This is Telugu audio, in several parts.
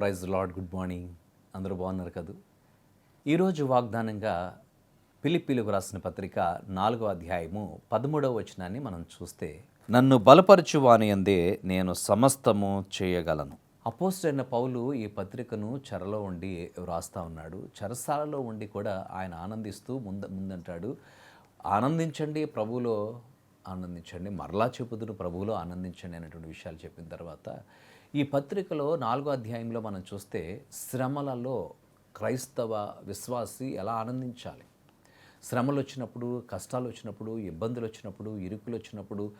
Praise lord good morning. అందరూ బాగున్నారు కదూ? ఈరోజు వాగ్దానంగా పిలిపిలుగు రాసిన పత్రిక నాలుగో అధ్యాయము పదమూడవ వచనాన్ని మనం చూస్తే నన్ను బలపరచువాని అందే నేను సమస్తము చేయగలను. అపోస్టైన పౌలు ఈ పత్రికను చెరలో ఉండి వ్రాస్తా ఉన్నాడు. చెరసాలలో ఉండి కూడా ఆయన ఆనందిస్తూ ముంద ముందంటాడు ఆనందించండి ప్రభువులో ఆనందించండి. మరలా చెబుతున్న ప్రభువులో ఆనందించండి అనేటువంటి విషయాలు చెప్పిన తర్వాత ఈ పత్రికలో నాలుగో అధ్యాయంలో మనం చూస్తే శ్రమలలో క్రైస్తవ విశ్వాసి ఎలా ఆనందించాలి? శ్రమలు వచ్చినప్పుడు కష్టాలు వచ్చినప్పుడు ఇబ్బందులు వచ్చినప్పుడు ఇరుకులు వచ్చినప్పుడు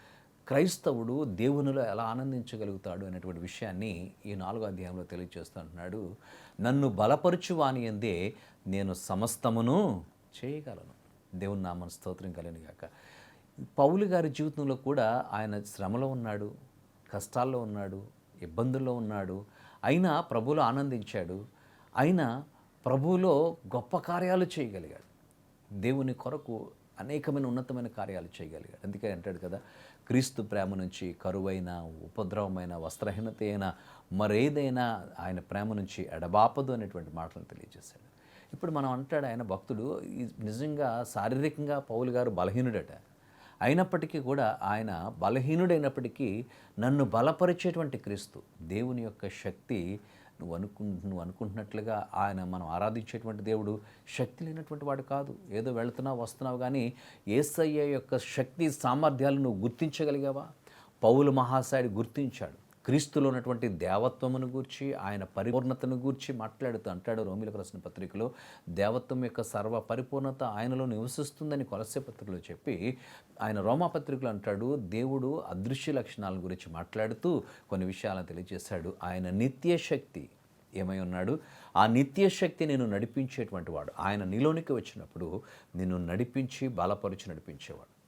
క్రైస్తవుడు దేవునిలో ఎలా ఆనందించగలుగుతాడు అనేటువంటి విషయాన్ని ఈ నాలుగో అధ్యాయంలో తెలియజేస్తుంటున్నాడు. నన్ను బలపరచువాని అందే నేను సమస్తమును చేయగలను. దేవుని నామను స్తోత్రం కలిగినగాక పౌలు గారి జీవితంలో కూడా ఆయన శ్రమలో ఉన్నాడు కష్టాల్లో ఉన్నాడు ఇబ్బందుల్లో ఉన్నాడు. అయినా ప్రభులో ఆనందించాడు. అయినా ప్రభువులో గొప్ప కార్యాలు చేయగలిగాడు. దేవుని కొరకు అనేకమైన ఉన్నతమైన కార్యాలు చేయగలిగాడు. అందుకే అంటాడు కదా క్రీస్తు ప్రేమ నుంచి కరువైన ఉపద్రవమైన వస్త్రహీనత అయినా మరేదైనా ఆయన ప్రేమ నుంచి ఎడబాపదు అనేటువంటి మాటలను తెలియజేశాడు. ఇప్పుడు మనం అంటాడు ఆయన భక్తుడు ఈ నిజంగా శారీరకంగా పౌలు గారు బలహీనుడట. అయినప్పటికీ కూడా ఆయన బలహీనుడైనప్పటికీ నన్ను బలపరిచేటువంటి క్రీస్తు దేవుని యొక్క శక్తి నువ్వు అనుకు నువ్వు అనుకుంటున్నట్లుగా ఆయన మనం ఆరాధించేటువంటి దేవుడు శక్తి లేనటువంటి వాడు కాదు. ఏదో వెళుతున్నావు వస్తున్నావు కానీ ఏసయ్య యొక్క శక్తి సామర్థ్యాలు నువ్వు గుర్తించగలిగావా? పౌలు మహాశాయుడు గుర్తించాడు. క్రీస్తులో ఉన్నటువంటి దేవత్వమును గూర్చి ఆయన పరిపూర్ణతను గూర్చి మాట్లాడుతూ అంటాడు రోమిలకు రాసిన పత్రికలో దేవత్వం యొక్క సర్వ పరిపూర్ణత ఆయనలో నివసిస్తుందని కొలస్య పత్రికలో చెప్పి ఆయన రోమాపత్రికలు అంటాడు దేవుడు అదృశ్య లక్షణాల గురించి మాట్లాడుతూ కొన్ని విషయాలను తెలియజేశాడు. ఆయన నిత్య శక్తి ఏమై ఉన్నాడు? ఆ నిత్య శక్తి నేను నడిపించేటువంటి వాడు. ఆయన నీలోనికి వచ్చినప్పుడు నిన్ను నడిపించి బలపరిచి నడిపించేవాడు.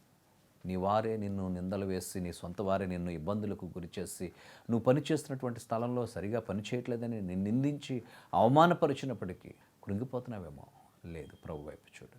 నీ వారే నిన్ను నిందలు వేసి నీ సొంత వారే నిన్ను ఇబ్బందులకు గురిచేసి నువ్వు పనిచేస్తున్నటువంటి స్థలంలో సరిగా పనిచేయట్లేదని నిన్ను నిందించి అవమానపరిచినప్పటికీ కృంగిపోతున్నావేమో? లేదు. ప్రభు వైపు చూడు.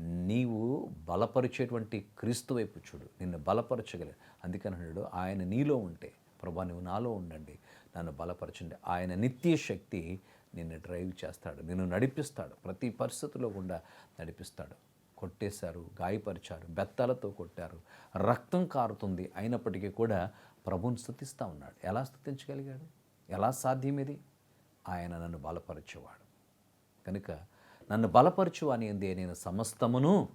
నీవు బలపరిచేటువంటి క్రీస్తు వైపు చూడు. నిన్ను బలపరచగల. అందుకని అన్నాడు ఆయన నీలో ఉంటే ప్రభా నువ్వు నాలో ఉండండి. నన్ను బలపరచండి. ఆయన నిత్య శక్తి నిన్ను డ్రైవ్ చేస్తాడు. నిన్ను నడిపిస్తాడు. ప్రతి పరిస్థితిలో కూడా నడిపిస్తాడు. కొట్టేశారు గాయపరిచారు బెత్తాలతో కొట్టారు రక్తం కారుతుంది అయినప్పటికీ కూడా ప్రభుని స్థుతిస్తూ ఉన్నాడు. ఎలా స్థుతించగలిగాడు? ఎలా సాధ్యం ఇది ఆయన నన్ను బలపరచేవాడు. కనుక నన్ను బలపరచు అనేది నేను సమస్తమును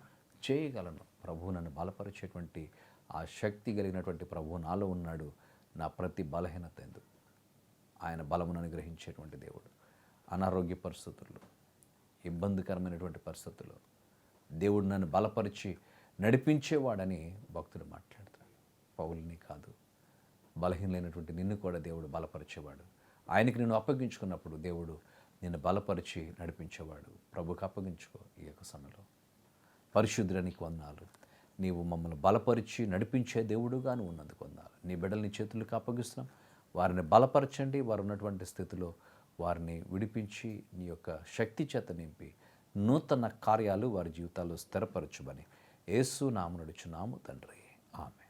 చేయగలను. ప్రభువు నన్ను బలపరిచేటువంటి ఆ శక్తి కలిగినటువంటి ప్రభువు నాలో ఉన్నాడు. నా ప్రతి బలహీనత ఎందుకు ఆయన బలమును అనుగ్రహించేటువంటి దేవుడు. అనారోగ్య పరిస్థితుల్లో ఇబ్బందికరమైనటువంటి పరిస్థితుల్లో దేవుడు నన్ను బలపరిచి నడిపించేవాడని భక్తుడు మాట్లాడతాడు. పౌల్ని కాదు. బలహీనమైనటువంటి నిన్ను కూడా దేవుడు బలపరిచేవాడు. ఆయనకి నిన్ను అప్పగించుకున్నప్పుడు దేవుడు నిన్ను బలపరిచి నడిపించేవాడు. ప్రభుకి అప్పగించుకో ఈ యొక్క సమయంలో. పరిశుద్ధుడానికి వందాలు నీవు మమ్మల్ని బలపరిచి నడిపించే దేవుడుగాను ఉన్నందుకు వందాలు నీ బిడ్డల్ని చేతులకు అప్పగిస్తున్నాం. వారిని బలపరచండి. వారు ఉన్నటువంటి స్థితిలో వారిని విడిపించి నీ యొక్క శక్తి చేత నింపి నూతన కార్యాలు వారి జీవితాల్లో స్థిరపరచుమని యేసు నామనుడుచున్నాము తండ్రి. ఆమె